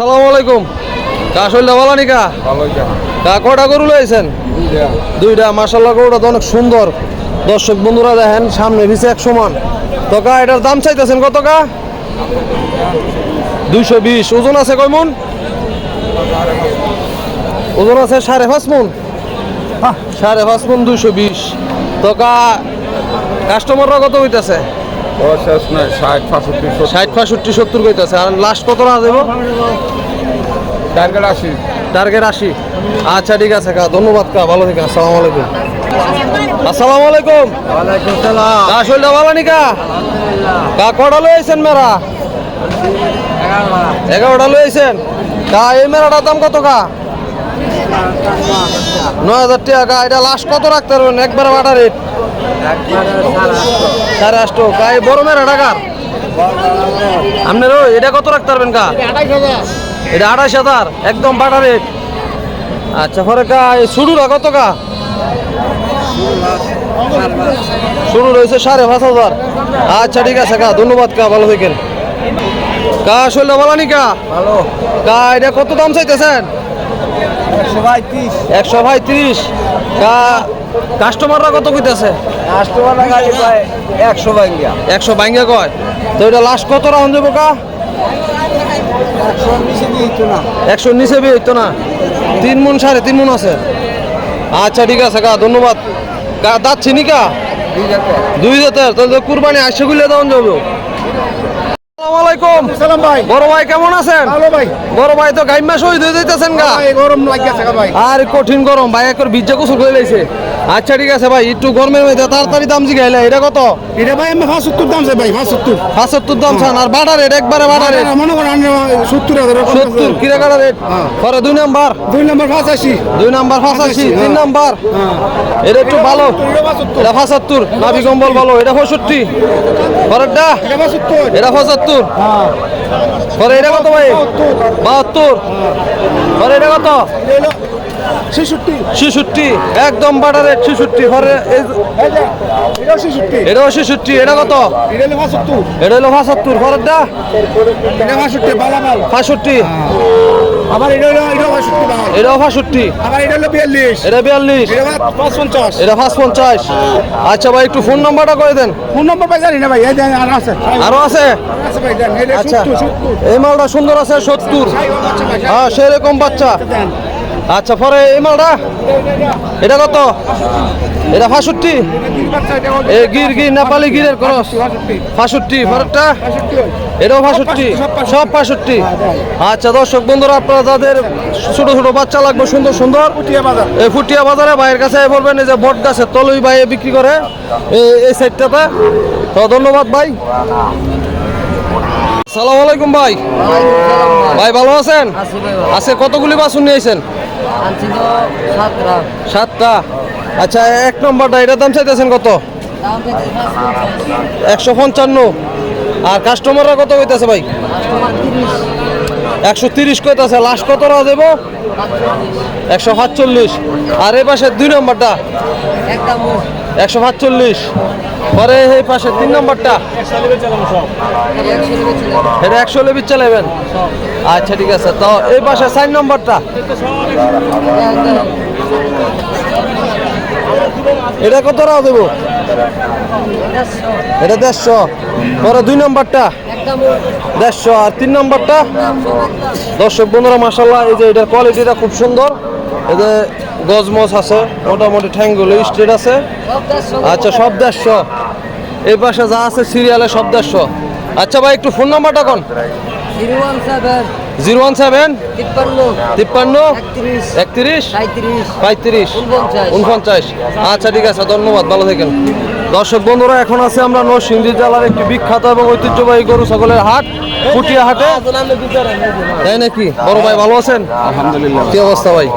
সালাম আলাইকুম। কা শরীরটা ভালো নিকা কা? কটা গরু লয়েছেন দুইটা। মার্শাল্লাহ গরুটা তো অনেক সুন্দর। দর্শক বন্ধুরা দেখেন সামনে পিছে এক সমান। তো কা এটার দাম চাইতেছেন কত কা? দুইশো বিশ। ওজন আছে কয় মন? ওজন আছে সাড়ে পাঁচ মন। সাড়ে পাঁচ মন দুইশো বিশ। তো কা কাস্টমাররা কত হইতেছে? ষাট পঁয়ষট্টি সত্তর। কইতেছে। আর লাস্ট কত না দেবো? টার্গেট আশি। টার্গেট আশি। আচ্ছা ঠিক আছে কা ধন্যবাদ কা ভালো থেকে আসসালামু আলাইকুম। আসসালামু আলাইকুম। ওয়ালাইকুম সালাম। কা শরীরটা ভালো নি কা? কা কটা লইছেন মেরা এগারোটা লইছেন কা এই মেরাটার দাম কত কা? নয় হাজার টাকা এটা লাস্ট কত রাখতে পারবেন? একবারে বাটা রেট সাড়ে আটশো। কা এই বড় মেরা টাকার আপনার এটা কত রাখতে পারবেন কা? এটা আড়াইশ হাজার একদম বাটা রেট আচ্ছা পরে কা শুরুরা কত কা? শুরু রয়েছে সাড়ে পাঁচ হাজার। আচ্ছা ঠিক আছে কা ধন্যবাদ কা ভালো থাকেন। কা শৈল বলানি কা? ভালো। কা এটা কত দাম চাইতেছেন? একশো ভাই তিরিশ কা কাস্টমাররা কত কইতেছে? কাস্টমার গাড়ি পায় একশো বাঙ্গিয়া একশো বাইঙ্গা কয়? তো এটা লাস্ট কত রাউন্ড দেবো কা? একশো নিচে না। বিয়ে হইতো না। তিন মন সাড়ে তিন মন আছে। আচ্ছা ঠিক আছে কা ধন্যবাদ। কা দাঁত চিনি কা? দুই জাতের। তাহলে তো কুরবানি আসছে গুলে দাম যাব। আসসালামু সালাম ভাই। বড় ভাই কেমন আছেন? ভালো ভাই। বড় ভাই তো গাইমা শহীদ হয়ে যাইতেছেন গা। ভাই গরম লাগিয়েছে ভাই। আর কঠিন গরম ভাই একর ভিজা কুসুর করে লাইছে। আচ্ছা ঠিক আছে ভাই একটু গরমের মধ্যে তাড়াতাড়ি দাম জিগাইলে এটা কত? এটা ভাই আমি পাঁচ সত্তর দাম চাই ভাই পাঁচ সত্তর পঁচাত্তর দাম চান আর বাটা রেট একবারে বাটা রেট মনে করেন সত্তর হাজার সত্তর কিরা কাটা রেট হ্যাঁ। পরে দুই নাম্বার। দুই নম্বর পঁচাশি দুই নাম্বার পঁচাশি তিন নাম্বার। এটা একটু ভালো। এটা পঁচাত্তর নাভি কম্বল ভালো এটা পঁয়ষট্টি। পরেরটা? এটা পঁচাত্তর। পঁচাত্তর পরে এটা কত ভাই? বাহাত্তর। এটা কত? ছেষট্টি। ছেষট্টি একদম রেট ছেষট্টি ছেষট্টি। এটাও ছেষট্টি এটা কত? এটা হলো পঁচাত্তর। আবার হলো এটাও আবার হলো বিয়াল্লিশ। বিয়াল্লিশ। এটা পাঁচ পঞ্চাশ আচ্ছা ভাই একটু ফোন নাম্বারটা করে দেন। ফোন নম্বর পাই জানি না ভাই আর আছে। আরও আছে? আচ্ছা। এই মালটা সুন্দর আছে সত্তর। হ্যাঁ সেরকম বাচ্চা। দেন। আচ্ছা পরে এই মালটা? এটা কত? এটা ফাঁষট্টি এই গির গির নেপালি গিরের খরচ ফাঁষট্টি পরেরটা? এটাও ফাঁষট্টি সব ফাঁষট্টি আচ্ছা দর্শক বন্ধুরা আপনারা যাদের ছোট ছোট বাচ্চা লাগবে সুন্দর সুন্দর। এই ফুটিয়া বাজারে ভাইয়ের কাছে বলবেন এই যে বট গাছের তলুই ভাই বিক্রি করে এই- এই সাইডটাতে। তো ধন্যবাদ ভাই। সালাম আলাইকুম ভাই। ভাই ভালো আছেন? আছে কতগুলি বাসন নিয়েছেন সাতটা। সাতটা। আচ্ছা এক নম্বরটা এটার দাম চাইতেছেন কত? একশো পঞ্চান্ন। আর কাস্টমাররা কত কইতেছে ভাই? একশো তিরিশ কইতেছে। লাস্ট কত টাকা দেবো একশো সাতচল্লিশ। আর এই পাশে দুই নম্বরটা? একশো সাতচল্লিশ। পরে এই পাশে তিন নম্বরটা? এটা একশো লেবির চালাবেন আচ্ছা ঠিক আছে। তো এই পাশে সাইন নম্বরটা। এটা কত রাও দেবো? এটা দেড়শো। পরে দুই নম্বরটা। দেড়শো। আর তিন নম্বরটা। দর্শক বন্ধুরা মাসাল্লাহ এই যে এটার কোয়ালিটিটা খুব সুন্দর। এতে গজমজ আছে, মোটামুটি ঠ্যাঙ্গুলো স্ট্রেট আছে। আচ্ছা সব দেড়শো। এই পাশে যা আছে সিরিয়ালে সব দেড়শো। আচ্ছা ভাই, একটু ফোন নাম্বারটা কোন। জিরো ওয়ান সেভেন তিপ্পান্ন একত্রিশ পঁয়ত্রিশ উনপঞ্চাশ। আচ্ছা ঠিক আছে ধন্যবাদ ভালো থাকেন। দর্শক বন্ধুরা এখন আছে আমরা নরসিংদী জেলার একটি বিখ্যাত এবং ঐতিহ্যবাহী গরু ছাগলের হাট পুটিয়া হাটে। তাই নাকি? বড় ভাই ভালো আছেন? আলহামদুলিল্লাহ। কি অবস্থা ভাই?